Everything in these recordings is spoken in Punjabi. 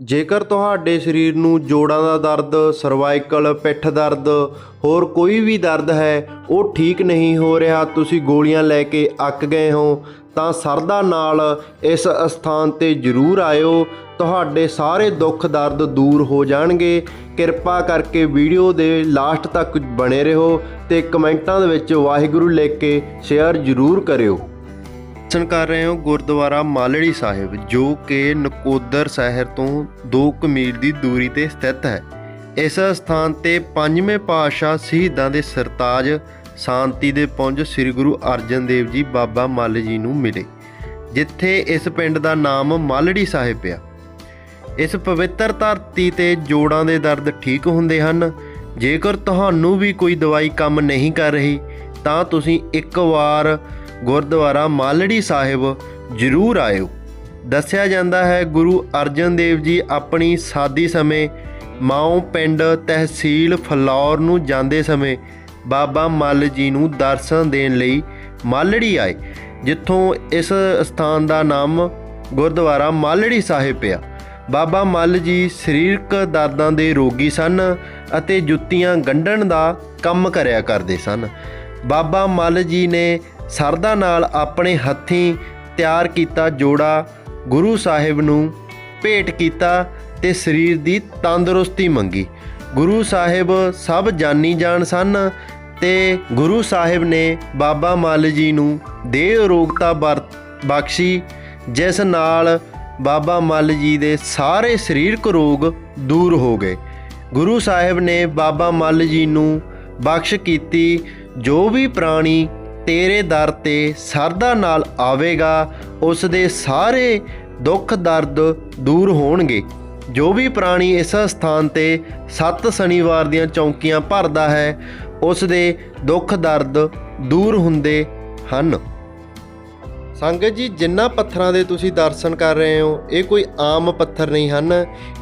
ਜੇਕਰ ਤੁਹਾਡੇ ਸਰੀਰ ਨੂੰ ਜੋੜਾਂ ਦਾ ਦਰਦ ਸਰਵਾਈਕਲ ਪਿੱਠ ਦਰਦ ਹੋਰ ਕੋਈ ਵੀ ਦਰਦ ਹੈ, ਉਹ ਠੀਕ ਨਹੀਂ ਹੋ ਰਿਹਾ, ਤੁਸੀਂ ਗੋਲੀਆਂ ਲੈ ਕੇ ਅੱਕ ਗਏ ਹੋ, ਤਾਂ ਸਰਦਾ ਨਾਲ ਇਸ ਸਥਾਨ ਤੇ ਜ਼ਰੂਰ ਆਇਓ। ਤੁਹਾਡੇ ਸਾਰੇ ਦੁੱਖ ਦਰਦ ਦੂਰ ਹੋ ਜਾਣਗੇ। ਕਿਰਪਾ ਕਰਕੇ ਵੀਡੀਓ ਦੇ ਲਾਸਟ ਤੱਕ ਬਣੇ ਰਹੋ ਤੇ ਕਮੈਂਟਾਂ ਦੇ ਵਿੱਚ ਵਾਹਿਗੁਰੂ ਲਿਖ ਕੇ ਸ਼ੇਅਰ ਜ਼ਰੂਰ ਕਰਿਓ। ਦਰਸ਼ਨ ਕਰ ਰਹੇ ਹਾਂ ਗੁਰਦੁਆਰਾ ਮਾਲੜੀ ਸਾਹਿਬ, ਜੋ ਕਿ ਨਕੋਦਰ ਸ਼ਹਿਰ ਤੋਂ 2 ਮੀਲ ਦੀ ਦੂਰੀ ਤੇ ਸਥਿਤ ਹੈ। ਇਸ ਸਥਾਨ ਤੇ ਪੰਜਵੇਂ ਪਾਤਸ਼ਾਹ ਸ਼ਹੀਦਾਂ ਦੇ ਸਰਤਾਜ ਸ਼ਾਂਤੀ ਦੇ ਪੁੰਜ ਸ੍ਰੀ ਗੁਰੂ ਅਰਜਨ ਦੇਵ ਜੀ ਬਾਬਾ ਮੱਲ ਜੀ ਨੂੰ ਮਿਲੇ, ਜਿੱਥੇ ਇਸ ਪਿੰਡ ਦਾ ਨਾਮ ਮਾਲੜੀ ਸਾਹਿਬ ਪਿਆ। ਇਸ ਪਵਿੱਤਰ ਧਰਤੀ ਤੇ ਜੋੜਾਂ ਦੇ ਦਰਦ ਠੀਕ ਹੁੰਦੇ ਹਨ। ਜੇਕਰ ਤੁਹਾਨੂੰ ਵੀ ਕੋਈ ਦਵਾਈ ਕੰਮ ਨਹੀਂ ਕਰ ਰਹੀ, ਤਾਂ ਤੁਸੀਂ ਇੱਕ ਵਾਰ ਗੁਰਦੁਆਰਾ ਮਾਲੜੀ ਸਾਹਿਬ ਜ਼ਰੂਰ ਆਇਓ। ਦੱਸਿਆ ਜਾਂਦਾ ਹੈ, ਗੁਰੂ ਅਰਜਨ ਦੇਵ ਜੀ ਆਪਣੀ ਸਾਦੀ ਸਮੇਂ ਮਾਉ ਪਿੰਡ ਤਹਿਸੀਲ ਫਲੌਰ ਨੂੰ ਜਾਂਦੇ ਸਮੇਂ ਬਾਬਾ ਮੱਲ ਜੀ ਨੂੰ ਦਰਸ਼ਨ ਦੇਣ ਲਈ ਮਾਲੜੀ ਆਏ, ਜਿੱਥੋਂ ਇਸ ਸਥਾਨ ਦਾ ਨਾਮ ਗੁਰਦੁਆਰਾ ਮਾਲੜੀ ਸਾਹਿਬ ਪਿਆ। ਬਾਬਾ ਮੱਲ ਜੀ ਸਰੀਰਕ ਦਰਦਾਂ ਦੇ ਰੋਗੀ ਸਨ ਅਤੇ ਜੁੱਤੀਆਂ ਗੰਢਣ ਦਾ ਕੰਮ ਕਰਿਆ ਕਰਦੇ ਸਨ। ਬਾਬਾ ਮੱਲ ਜੀ ਨੇ ਸਰਦਾ ਨਾਲ ਆਪਣੇ ਹੱਥੀਂ ਤਿਆਰ ਕੀਤਾ ਜੋੜਾ ਗੁਰੂ ਸਾਹਿਬ ਨੂੰ ਭੇਟ ਕੀਤਾ ਤੇ ਸਰੀਰ ਦੀ ਤੰਦਰੁਸਤੀ ਮੰਗੀ। ਗੁਰੂ ਸਾਹਿਬ ਸਭ ਜਾਣੀ ਜਾਣ ਸਨ ਤੇ ਗੁਰੂ ਸਾਹਿਬ ਨੇ ਬਾਬਾ ਮੱਲ ਜੀ ਨੂੰ ਦੇਹ ਰੋਗਤਾ ਵਰ- ਬਖਸ਼ੀ, ਜਿਸ ਨਾਲ ਬਾਬਾ ਮੱਲ ਜੀ ਦੇ ਸਾਰੇ ਸਰੀਰਕ ਰੋਗ ਦੂਰ ਹੋ ਗਏ। ਗੁਰੂ ਸਾਹਿਬ ਨੇ ਬਾਬਾ ਮੱਲ ਜੀ ਨੂੰ ਬਖਸ਼ ਕੀਤੀ। ਜੋ ਵੀ ਪ੍ਰਾਣੀ ਤੇਰੇ ਦਰ ਤੇ ਸਰਦਾ ਨਾਲ ਆਵੇਗਾ ਉਸ ਦੇ ਸਾਰੇ ਦੁੱਖ ਦਰਦ ਦੂਰ ਹੋਣਗੇ। ਜੋ ਵੀ ਪ੍ਰਾਣੀ ਇਸ ਸਥਾਨ ਤੇ ਸੱਤ ਸ਼ਨੀਵਾਰ ਦੀਆਂ ਚੌਂਕੀਆਂ ਭਰਦਾ ਹੈ ਉਸ ਦੇ ਦੁੱਖ ਦਰਦ ਦੂਰ ਹੁੰਦੇ ਹਨ। ਸੰਗਤ ਜੀ, ਜਿੰਨਾ ਪੱਥਰਾਂ ਦੇ ਤੁਸੀਂ ਦਰਸ਼ਨ ਕਰ ਰਹੇ ਹੋ, ਇਹ ਕੋਈ ਆਮ ਪੱਥਰ ਨਹੀਂ ਹਨ।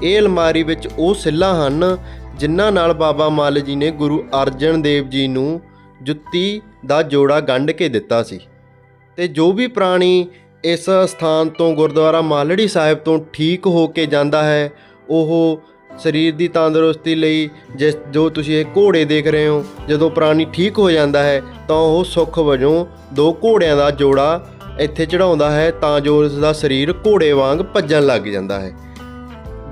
ਇਹ ਅਲਮਾਰੀ ਵਿੱਚ ਉਹ ਸਿੱਲਾਂ ਹਨ, ਜਿਨ੍ਹਾਂ ਨਾਲ ਬਾਬਾ ਮਾਲ ਜੀ ਨੇ ਗੁਰੂ ਅਰਜਨ ਦੇਵ ਜੀ ਨੂੰ ਜੁੱਤੀ ਦਾ ਜੋੜਾ ਗੰਢ ਕੇ ਦਿੱਤਾ ਸੀ ਤੇ ਜੋ ਵੀ ਪ੍ਰਾਣੀ ਇਸ ਸਥਾਨ ਤੋਂ ਗੁਰਦੁਆਰਾ ਮਾਲੜੀ ਸਾਹਿਬ ਤੋਂ ਠੀਕ ਹੋ ਕੇ ਜਾਂਦਾ ਹੈ, ਉਹ ਸਰੀਰ ਦੀ ਤੰਦਰੁਸਤੀ ਲਈ ਜਿਸ ਜੋ ਤੁਸੀਂ ਇਹ ਘੋੜੇ ਦੇਖ ਰਹੇ ਹੋ, ਜਦੋਂ ਪ੍ਰਾਣੀ ਠੀਕ ਹੋ ਜਾਂਦਾ ਹੈ, ਤਾਂ ਉਹ ਸੁੱਖ ਵਜੋਂ ਦੋ ਘੋੜਿਆਂ ਦਾ ਜੋੜਾ ਇੱਥੇ ਚੜਾਉਂਦਾ ਹੈ, ਤਾਂ ਜੋ ਉਸ ਦਾ ਸਰੀਰ ਘੋੜੇ ਵਾਂਗ ਭੱਜਣ ਲੱਗ ਜਾਂਦਾ ਹੈ।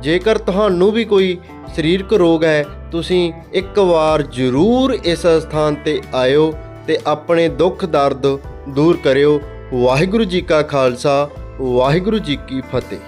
ਜੇਕਰ ਤੁਹਾਨੂੰ ਵੀ ਕੋਈ ਸਰੀਰਕ ਰੋਗ ਹੈ, ਤੁਸੀਂ ਇੱਕ ਵਾਰ ਜ਼ਰੂਰ ਇਸ ਸਥਾਨ ਤੇ ਆਇਓ ਤੇ ਆਪਣੇ ਦੁੱਖ ਦਰਦ ਦੂਰ ਕਰਿਓ। ਵਾਹਿਗੁਰੂ ਜੀ ਕਾ ਖਾਲਸਾ, ਵਾਹਿਗੁਰੂ ਜੀ ਕੀ ਫਤਿਹ।